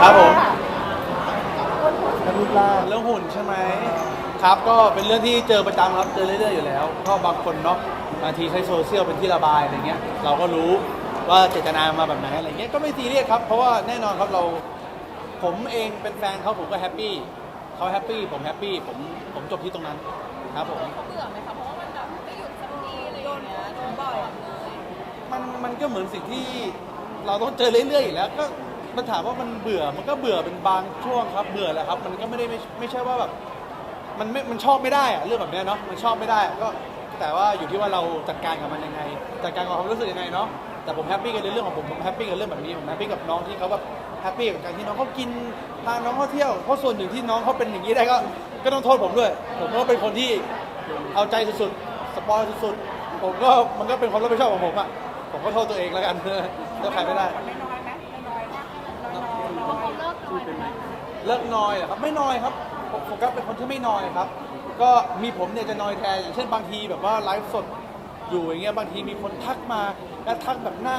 ครับผม รูปร่างเรื่องหุ่นใช่ไหมครับก็เป็นเรื่องที่เจอประจำครับเจอเรื่อยๆอยู่แล้วก็บางคนเนาะบางทีใช้โซเชียลเป็นที่ระบายอะไรเงี้ยเราก็รู้ว่าเจตนามาแบบไหนอะไรเงี้ยก็ไม่ซีเรียสครับเพราะว่าแน่นอนครับเราผมเองเป็นแฟนเขาผมก็แฮปปี้เขาแฮปปี้ผมแฮปปี้ผมผมจบที่ตรงนั้นครับผม เขาเบื่อไหมคะเพราะว่ามันแบบไม่หยุดสักทีอะไรอย่างเงี้ยโดนบ่อยเลย มันมันก็เหมือนสิ่งที่เราต้องเจอเรื่อยๆอยู่แล้วก็ มันถามว่ามันเบื่อมันก็เบื่อเป็นบางช่วงครับเบื่อแหละครับ มันก็ไม่ได้ไม่ไม่ใช่ว่าแบบมันไม่มันชอบไม่ได้อะเรื่องแบบเนี้ยเนาะมันชอบไม่ได้ก็แต่ว่าอยู่ที่ว่าเราจัดการกับมันยังไงจัดการกับความรู้สึกยังไงเนาะแต่ผมแฮปปี้กับเรื่องของผมผมแฮปปี้กับเรื่องแบบนี้ผมแฮปปี้กับน้องที่เขาแบบแฮปปี้กับการที่น้องเขากินพาน้องเขาเที่ยวเพราะส่วนหนึ่งที่น้องเขาเป็นอย่างนี้ได้ก็ก็ต้องโทษผมด้วย ผมก็เป็นคนที่เอาใจสุดๆสปอยสุดๆผมก็มันก็เป็นความรับผิดชอบของผมอะผมก็โทษตัวเองแล้วกันเลือกใครไม่ได้ น้อยไหม เขาเลิกนอยไหมเลิกนอยเหรอครับไม่นอยครับผมผมก็เป็นคนที่ไม่นอยครับ ก็มีผมเนี่ยจะนอยแทนอย่างเช่นบางทีแบบว่าไลฟ์สดอยู่อย่างเงี้ยบางทีมีคนทักมาแล้วทักแบบหน้า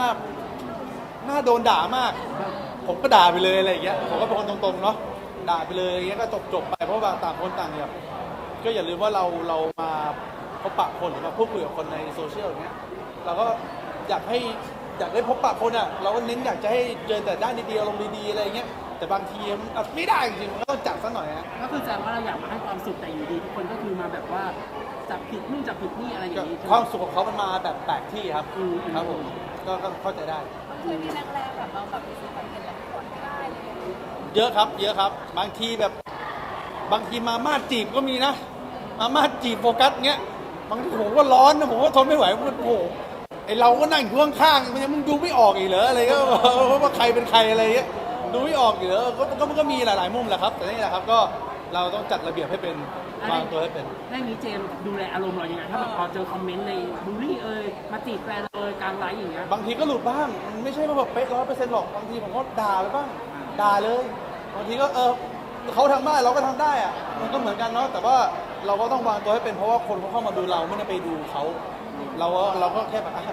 หน้าโดนด่ามาก ผมก็ด่าไปเลยอะไรอย่างเงี้ยผมก็เป็นคนตรงๆเนาะด่าไปเลยอย่างเงี้ยก็จบจบๆไปเพราะว่าต่างคนต่างแบบก็อย่าลืมว่าเราเรามาพบปะคนหรือมาพูดคุยกับคนในโซเชียลอย่างเงี้ยเราก็อยากให้อยากได้พบปะคนอะเราก็เน้นอยากจะให้เจอแต่ด้านดีๆอารมณ์ดีๆอะไรอย่างเงี้ย แต่บางทีมันอะไม่ได้จริงๆมันก็ต้องจัดซะหน่อยฮะก็คือแสดงว่าเราอยากมาให้ความสุขแต่อยู่ดีทุกคนก็คือมาแบบว่าจับผิดนู่นจับผิดนี่อะไรอย่างนี้ใช่ไหความสุขของเขามันมาแบบแปลกที่ครับ อืม ครับผมก็ก็เข้าใจได้เคยมีแรกๆแบบเราแบบรู้สึกแบบเห็นแล้วกดไม่ได้เลยเยอะครับ เยอะครับ บางทีแบบ บางทีมาม่าจีบก็มีนะ มาม่าจีบโฟกัสเงี้ย บางทีผมก็ร้อนนะผมก็ทนไม่ไหวมันโอ้โหไอเราก็นั่งอยู่ข้างๆมันยังมึงดูไม่ออกอีกเหรออะไรก็ ว่าใครเป็นใครอะไรเงี้ย ดูไม่ออกอีกเหรอก็ก็มันก็มีหลาย ๆ มุมแหละครับ แต่นี่แหละครับก็เราต้องจัดระเบียบให้เป็นวางตัวให้เป็นได้นี้เจมส์ดูแลอารมณ์เรายังไงถ้าแบบพอเจอคอมเมนต์ในบูลลี่เอ่ยมาจีบแฟนเอ่ยกลางไลฟ์อย่างเงี้ยบางทีก็หลุดบ้างมันไม่ใช่ว่าแบบเป๊ะร้อยเปอร์เซ็นต์หรอกบางทีผมก็ด่าไปบ้างด่าเลยบางทีก็เออเขาทำได้เราก็ทำได้อะมันก็เหมือนกันเนาะแต่ว่าเราก็ต้องวางตัวให้เป็นเพราะว่าคนเขาเข้ามาดูเราไม่ได้ไปดูเขาเราก็เราก็แค่แบบอะ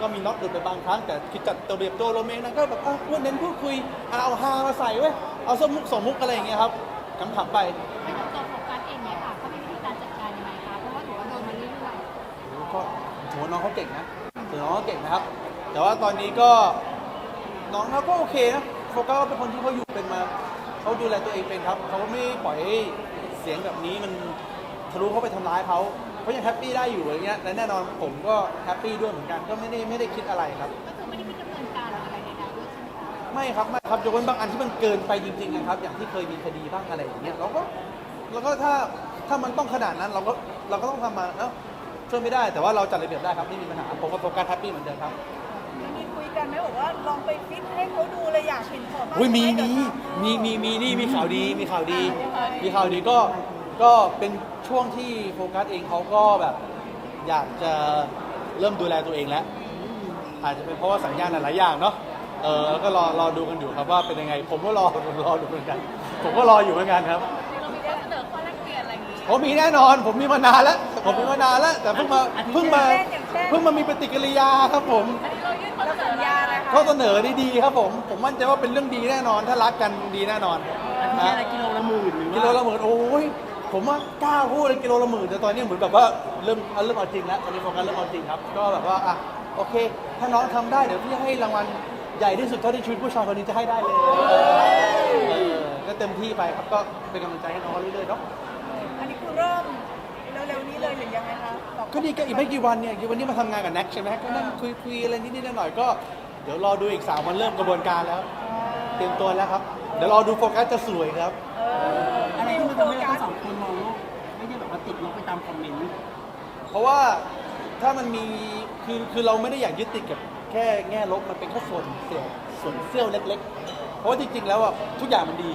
ก็มีน็อตหลุดไปบางครั้งแต่คิดจัดตัวเรียบตัวเราเองนะก็แบบอะพูดเน้นพูดคุยอะเอาฮามาใส่เว้ยเอาสมมุกสมมุกอะไรอย่างเงี้ยครับขำๆไป ไม่ต้องตัวโฟกัสเองเนี่ยค่ะเขามีวิธีการจัดการยังไงคะเพราะว่าถือว่าโดนมาเรื่อยๆก็โหน้องเขาเก่งนะถือน้องเขาเก่งนะครับ แต่ว่าตอนนี้ก็น้องเขาก็โอเคนะโฟกัสก็เป็นคนที่เขาอยู่เป็นมาเขาดูแลตัวเองเป็นครับเขาไม่ปล่อยให้เสียงแบบนี้มัน ทะลุเข้าไปทำร้ายเขาเขายังแฮปปี้ได้อยู่อะไรเงี้ยและแน่นอนผมก็แฮปปี้ด้วยเหมือนกันก็ไม่ได้ไม่ได้คิดอะไรครับก็คือไม่ได้มีดำเนินการอะไรใดๆด้วยใช่ไหมคะไม่ครับไม่ครับยกเว้นบางอันที่มันเกินไปจริงๆนะครับ อย่างที่เคยมีคดีบ้างอะไรอย่างเงี้ยเราก็เราก็ถ้าถ้ามันต้องขนาดนั้นเราก็เราก็ต้องทำมาเนาะช่วยไม่ได้แต่ว่าเราจัดระเบียบได้ครับไม่มีปัญหาผมกับโฟกัสแฮปปี้เหมือนเดิมครับมีคุยกันไหมบอกว่าลองไปฟิตให้เขาดูเลยอยากเห็นของบ้างอุ้ยมีไหมีมีมีมีนี่มีข่าวดีมีข่าวดี มีข่าวดีก็ ก็เป็นช่วงที่โฟกัสเองเขาก็แบบอยากจะเริ่มดูแลตัวเองแล้ว อาจจะเป็นเพราะว่าสัญญาณหลายๆอย่างเนาะเออแล้วก็รอรอดูกันอยู่ครับว่าเป็นยังไง ผมก็รอรอดูเหมือนกัน ผมก็รออยู่เหมือนกันครับเรามีข้อเสนอข้อแลกเปลี่ยนอะไรอย่างงี้ ผมมีแน่นอน ผมมีมานานแล้ว ผมมีมานานแล้ว แต่เพิ่งมาเพิ่งมาเพิ่งมามีปฏิกิริยาครับผมอันนี้เรายื่นข้อแล้วเสนสัอญญาอะไรคะข้อเสนอดีๆครับผม ผมมั่นใจว่าเป็นเรื่องดีแน่นอน ถ้ารักกันดีแน่นอนอาทิตย์ละกิโลละหมื่นหรือว่ากิโลละหมื่นโอ้ย ผมว่ากล้าพูดเลยกิโลละหมื่นแต่ตอนนี้เหมือนแบบว่าเริ่มเอาเริ่มเอาจริงแล้วตอนนี้โฟกัสเริ่มเอาจริงครับ ก็แบบว่าอะโอเค ถ้าน้องทำได้เดี๋ยวพี่ให้รางวัลใหญ่ที่สุดเท่าที่ชีวิตผู้ชายคนนี้จะให้ได้เลยเออก็เต็มที่ไปครับก็เป็นกำลังใจให้น้องเขาเรื่อยๆเนาะ อันนี้คือเริ่มเร็วๆนี้เลยหรือยังไงคะตอบก็ดีก็อีกไม่กี่วันเนี่ยวันนี้มาทำงานกับแน็กใช่ไหมก็นั่งคุยคุยอะไรนิดๆหน่อยๆก็เดี๋ยวรอดูอีกสามวันเริ่มกระบวนการแล้ว เตรียมตัวแล้วครับ เดี๋ยวรอดูโฟกัสจะสวยครับ เออ ทำให้เราสองคนมองโลกไม่ได้แบบว่าติดลบไปตามคอมเมนต์เพราะว่าถ้ามันมีคือคือเราไม่ได้อยากยึดติดกับแค่แง่ลบมันเป็นแค่ส่วนเสี้ยวส่วนเสี้ยวเล็ก ๆ เพราะว่าจริงๆ แล้วอะทุกอย่างมันดี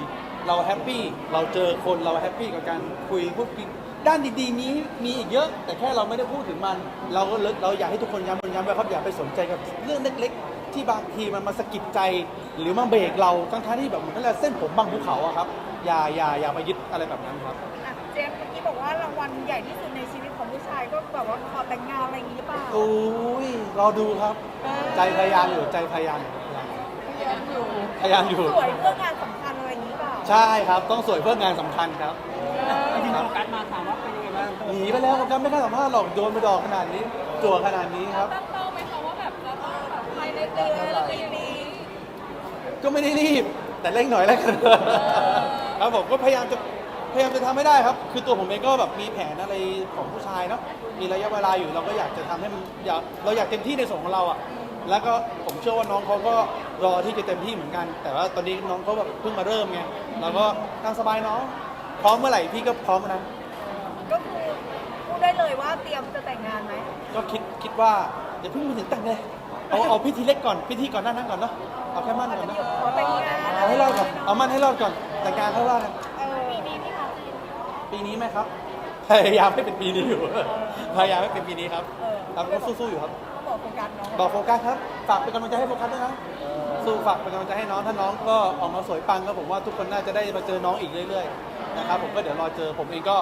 เราแฮปปี้เราเจอคนเราแฮปปี้กับการคุยพูดคุยด้านดีๆ นี้มีอีกเยอะ แต่แค่เราไม่ได้พูดถึงมัน เราก็เราอยากให้ทุกคนย้ำย้ำไว้ครับอย่าไปสนใจกับเรื่องเล็ก ๆ ที่บางทีมันมาสะกิดใจหรือมาเบรกเราทั้งๆที่แบบเหมือนกับเส้นผมบางภูเขาอะครับ อย่าอย่าอย่ามายึดอะไรแบบนั้นครับ อะเจมส์เมื่อกี้บอกว่ารางวัลใหญ่ที่สุดในชีวิตของผู้ชายก็แบบว่าขอแต่งงานอะไรอย่างนี้หรือเปล่าโอ้ยรอดูครับใจพยายามอยู่ใจพยายามอยู่เยอะอยู่พยายามอยู่ สวยเพื่องานสำคัญอะไรใช่ครับ ต้องสวยเพื่องานสำคัญครับจริงๆโฟกัสมาถามว่าเป็นยังไงบ้างหนีไปแล้วผมก็ไม่กล้าสัมภาษณ์หรอกโดนไปดอกขนาดนี้ จั่วขนาดนี้ครับ ตั้งเป้าไหมคะว่าแบบจะต้องแบบภายในปีนี้ปีนี้ก็ไม่ได้รีบ แต่เร่งหน่อยแล้วกัน ครับผมก็พยายามจะพยายามจะทำให้ได้ครับ คือตัวผมเองก็แบบมีแผนอะไรของผู้ชายเนาะมีระยะเวลาอยู่เราก็อยากจะทำให้มันอยากเราอยากเต็มที่ในส่วนของเราอะแล้วก็ผมเชื่อว่าน้องเขาก็รอที่จะเต็มที่เหมือนกัน แต่ว่าตอนนี้น้องเขาแบบเพิ่งมาเริ่มไงเราก็ตามสบายน้องพร้อมเมื่อไหร่พี่ก็พร้อมนะก็คือพูดได้เลยว่าเตรียมจะแต่งงานไหมก็คิดคิดว่าอย่าเพิ่งไปถึงแต่งเลยเอาเอาพิธีเล็กก่อนพิธีก่อนหน้านั้นก่อนเนาะเอาแค่มั่นก่อนนะขอแต่งงานเอาให้รอดก่อนเอามั่นให้รอดก่อน แต่งงานค่อยว่ากันเออปีนี้พี่คะเจนปีนี้ไหมครับ พยายามให้เป็นปีนี้อยู่ พยายามให้เป็นปีนี้ครับเออครับก็สู้ๆอยู่ครับเขาบอกโฟกัสเนาะบอกโฟกัสครับ ฝากเป็นกำลังใจให้โฟกัสด้วยนะสู้ฝากเป็นกำลังใจให้น้อง ถ้าน้องก็ออกมาสวยปังก็ผมว่าทุกคนน่าจะได้มาเจอน้องอีกเรื่อยๆ นะครับ ผมก็เดี๋ยวรอเจอ ผมเองก็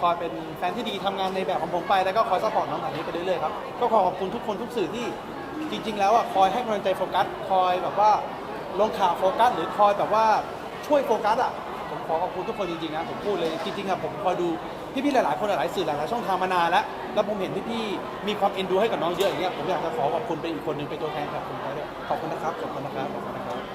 คอยเป็นแฟนที่ดีทำงานในแบบของผมไป แล้วก็คอยซัพพอร์ตน้องแบบนี้ไปเรื่อยๆครับ ก็ขอขอบคุณทุกคนทุกสื่อที่จริง ๆ แล้วอะคอยให้กำลังใจโฟกัส คอยแบบว่าลงข่าวโฟกัส หรือคอยแบบว่า ช่วยโฟกัสอะผมขอขอบคุณทุกคนจริงๆนะผมพูดเลยจริงๆอะผมคอยดูพี่ๆหลายๆคนหลายๆสื่อหลายๆช่องทางมานานแล้ว แล้วผมเห็นพี่ๆมีความเอ็นดูให้กับน้องเยอะอย่างเงี้ยผมอยากจะขอขอบคุณเป็นอีกคนหนึ่งเป็นตัวแทนครับคุณเขาด้วยขอบคุณนะครับขอบคุณนะครับขอบคุณนะครับ